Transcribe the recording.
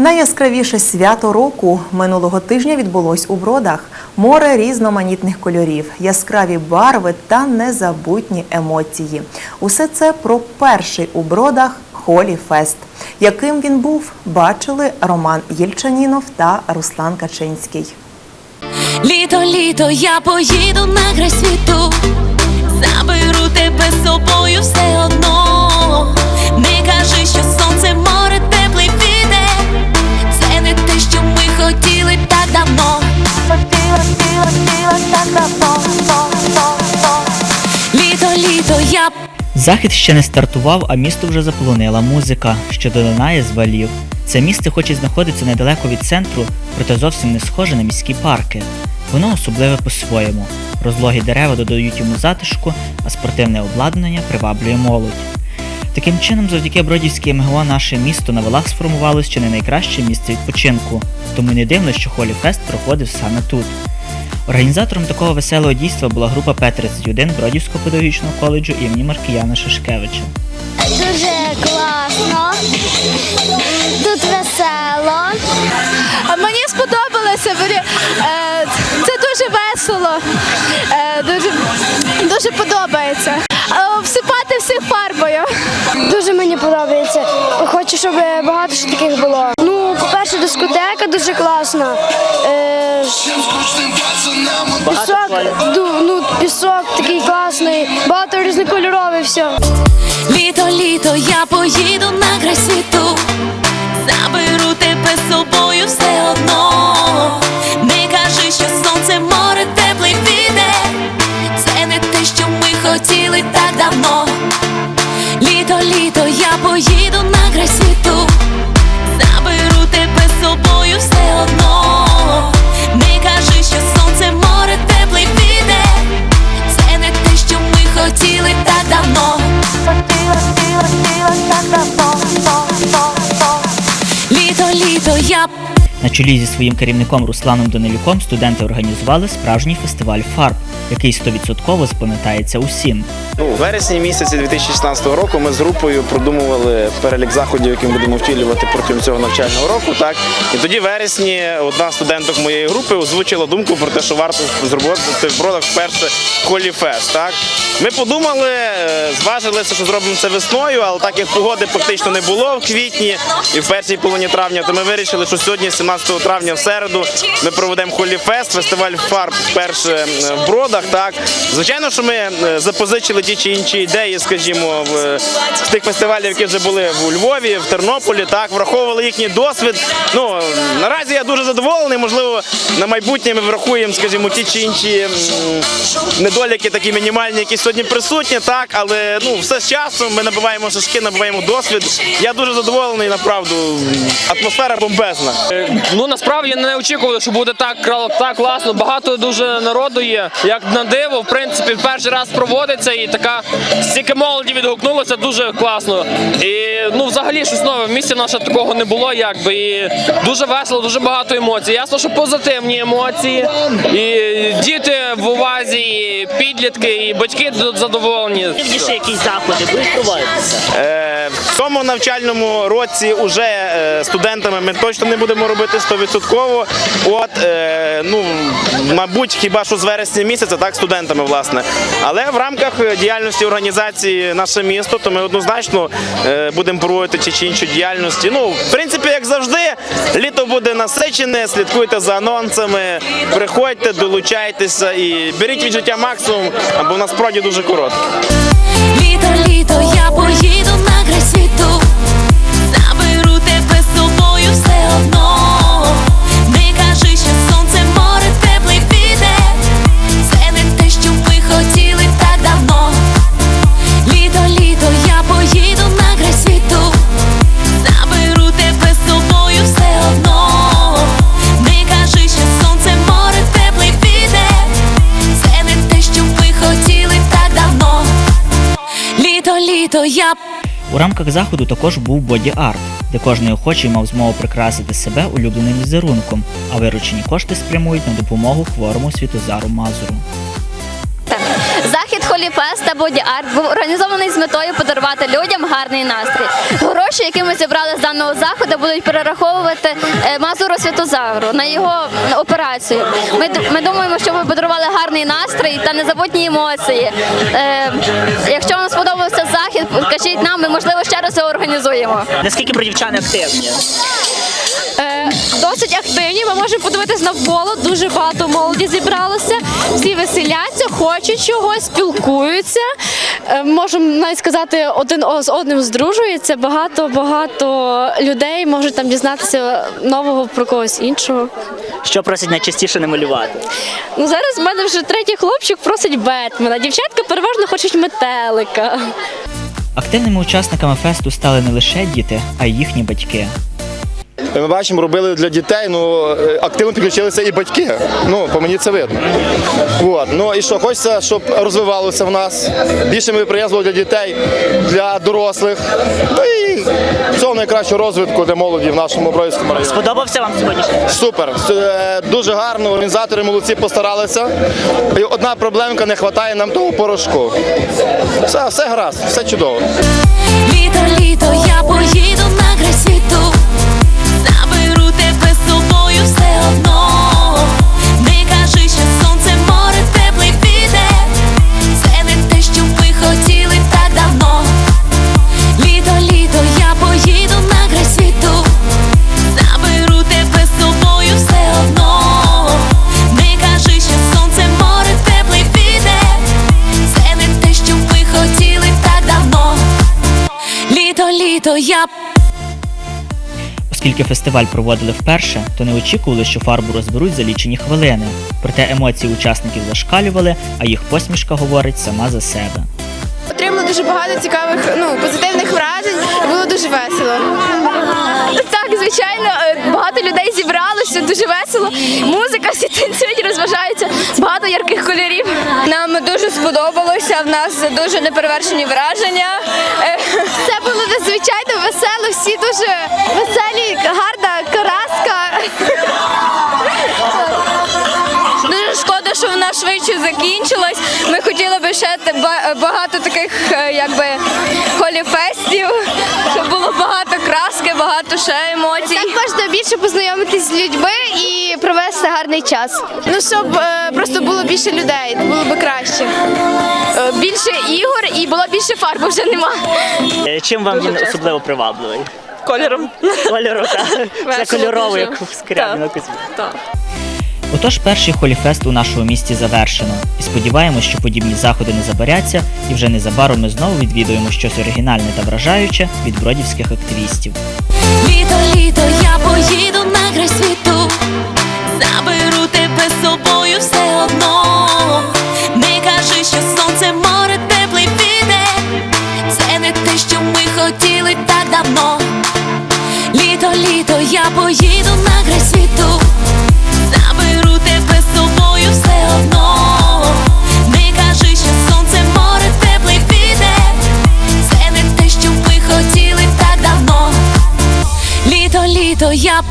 Найяскравіше свято року минулого тижня відбулось у бродах. Море різноманітних кольорів, яскраві барви та незабутні емоції. Усе це про перший у бродах Холі Фест. Яким він був, бачили Роман Єльчанінов та Руслан Качинський. Літо, літо, я поїду на край світу, заберу тебе з собою все одно. Не кажи, що сонце, море, Захід ще не стартував, а місто вже заполонила музика, що долинає з валів. Це місце хоч і знаходиться недалеко від центру, проте зовсім не схоже на міські парки. Воно особливе по-своєму. Розлогі дерева додають йому затишку, а спортивне обладнання приваблює молодь. Таким чином, завдяки Бродівській МГО наше місто на валах сформувалось чи не найкраще місце відпочинку, тому не дивно, що Холі Фест проходив саме тут. Організатором такого веселого дійства була група П-31 Бродівського педагогічного коледжу імені Маркіяна Шишкевича. Дуже класно, тут весело. А Мені сподобалося. е, Це дуже весело, е, дуже, дуже подобається. Всипати всіх фарбою. Дуже мені подобається. Хочу, щоб багато що таких було. Ну, по-перше, дискотека дуже класна. Пісок, ну, пісок такий класний, багато різнокольоровий все. Літо, літо, я поїду на край світу, заберу тебе з собою все одно. Не кажи, що сонце, море, теплий вітер. Це не те, що ми хотіли так давно. Літо, літо, я поїду на край світу, На чолі зі своїм керівником Русланом Данилюком студенти організували справжній фестиваль фарб, який 100% запам'ятається усім. Ну, у вересні місяці 2016 року ми з групою продумували перелік заходів, які ми будемо втілювати протягом цього навчального року. Так і тоді в вересні одна студенток моєї групи озвучила думку про те, що варто зробити в бродах вперше холі фест. Так ми подумали, е, зважилися, що зробимо це весною, але так як погоди фактично не було в квітні і в першій половині травня, то ми вирішили, що сьогодні, 17 травня, в середу, ми проведемо холі фест, фестиваль фарб вперше е, в бродах. Так звичайно, що ми е, запозичили ті чи інші ідеї, скажімо, в е, з тих фестивалів, які вже були в Львові, в Тернополі. Так враховували їхній досвід. Ну наразі я дуже задоволений. Можливо, на майбутнє ми врахуємо, скажімо, ті чи інші недоліки, такі мінімальні, які сьогодні присутні. Так, але ну все з часом. Ми набуваємо шишки, набуваємо досвід. Я дуже задоволений, направду. Атмосфера бомбезна. Ну насправді не очікували, що буде так так класно. Багато дуже народу є. Як на диво, в принципі, в перший раз проводиться і така стільки молоді відгукнулося дуже класно. І ну взагалі щось нове. В місті наше такого не було, якби і дуже весело, дуже багато емоцій. Ясно, що позитивні емоції. І діти в увазі, і підлітки, і батьки задоволені. Ще якісь заходи будуть проводитися. Е, В цьому навчальному році уже е, студентами ми точно не будемо робити 100%. От, е, ну, мабуть, хіба що з вересня місяця, так, студентами, власне. Але в рамках діяльності організації наше місто, то ми однозначно е, будемо проводити ті чи інші діяльності. Ну, в принципі, як завжди, літо буде насичене, слідкуйте за анонсами, приходьте, долучайтеся і беріть від життя максимум, або насправді дуже коротке. Літо, літо, я поїду Літо, я У рамках заходу також був боді-арт, де кожний охочий мав змогу прикрасити себе улюбленим візерунком, а виручені кошти спрямують на допомогу хворому Світозару Мазуру. Захід Холіфест та Боді Арт був організований з метою подарувати людям гарний настрій. Гроші, які ми зібрали з даного заходу, будуть перераховувати е, Мазуру Святозавру на його операцію. Ми, ми думаємо, що ви подарували гарний настрій та незабутні емоції. Е, якщо вам кажіть нам, ми можливо ще раз його організуємо. Наскільки бродівчани активні? Е, досить активні. Ми можемо подивитись навколо. Дуже багато молоді зібралося. Всі веселяться, хочуть чогось, спілкуються. Е, можемо навіть сказати, один з одним здружується. Багато багато людей можуть там дізнатися нового про когось іншого. Що просять найчастіше намалювати? Ну зараз в мене вже третій хлопчик просить Бетмена. Дівчатка переважно хочуть метелика. Активними учасниками фесту стали не лише діти, а й їхні батьки. Ми бачимо, робили для дітей, ну е, активно підключилися і батьки. Ну, по мені це видно. От. Ну і що, хочеться, щоб розвивалося в нас. Більше мероприємств для дітей, для дорослих. Ну і цього найкращого розвитку для молоді в нашому Броївському районі. Сподобався вам сьогоднішній? Супер, Е, дуже гарно. Організатори молодці постаралися. І одна проблемка не вистачає нам того порошку. Все, все гаразд, все чудово. Літо, літо, я поїду Літо, літо, я Оскільки фестиваль проводили вперше, то не очікували, що фарбу розберуть за лічені хвилини. Проте емоції учасників зашкалювали, а їх посмішка говорить сама за себе. Отримали дуже багато цікавих, ну позитивних вражень. Було дуже весело. Так, звичайно, е, багато людей зібралося, дуже весело. Музика, всі танцюють, розважаються. Багато ярких кольорів. Дуже сподобалося. В нас дуже неперевершені враження. Це було надзвичайно весело. Всі дуже вона закінчилась. Ми хотіли би ще багато таких е, якби холіфестів, щоб було багато краски, багато ще емоцій. Так можна більше познайомитись з людьми і провести гарний час. Ну щоб е, просто було більше людей, було б краще. Е, Більше ігор і було більше фарб, вже нема. Чим вам він особливо привабливий? Кольором. Кольору, так. Все Весело кольорово, як в скрябі на кузьмі. Отож, перший холіфест у нашому місті завершено, і сподіваємось, що подібні заходи не забаряться, і вже незабаром ми знову відвідуємо щось оригінальне та вражаюче від бродівських активістів. Літо, літо, я поїду на край світу, заберу тебе з собою все то я